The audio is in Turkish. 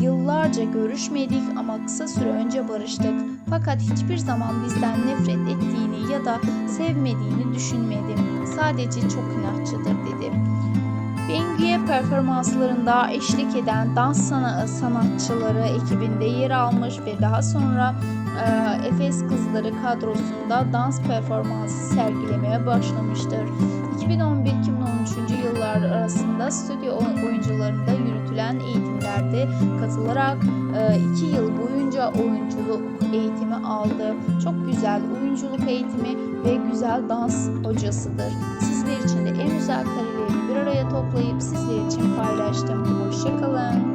yıllarca görüşmedik ama kısa süre önce barıştık. Fakat hiçbir zaman bizden nefret ettiğini ya da sevmediğini düşünmedim. Sadece çok inatçıdır dedi. Bengi'ye performanslarında eşlik eden dans sana- sanatçıları ekibinde yer almış ve daha sonra e, Efes Kızları kadrosunda dans performansı sergilemeye başlamıştır. 2011-2013 yıllar arasında stüdyo oyuncularında yürütülen eğitimlerde katılarak 2 yıl boyunca oyunculuk eğitimi aldı. Çok güzel oyunculuk eğitimi ve güzel dans hocasıdır. Sizler için de en güzel karelerini bir araya toplayıp sizler için paylaştım. Hoşçakalın.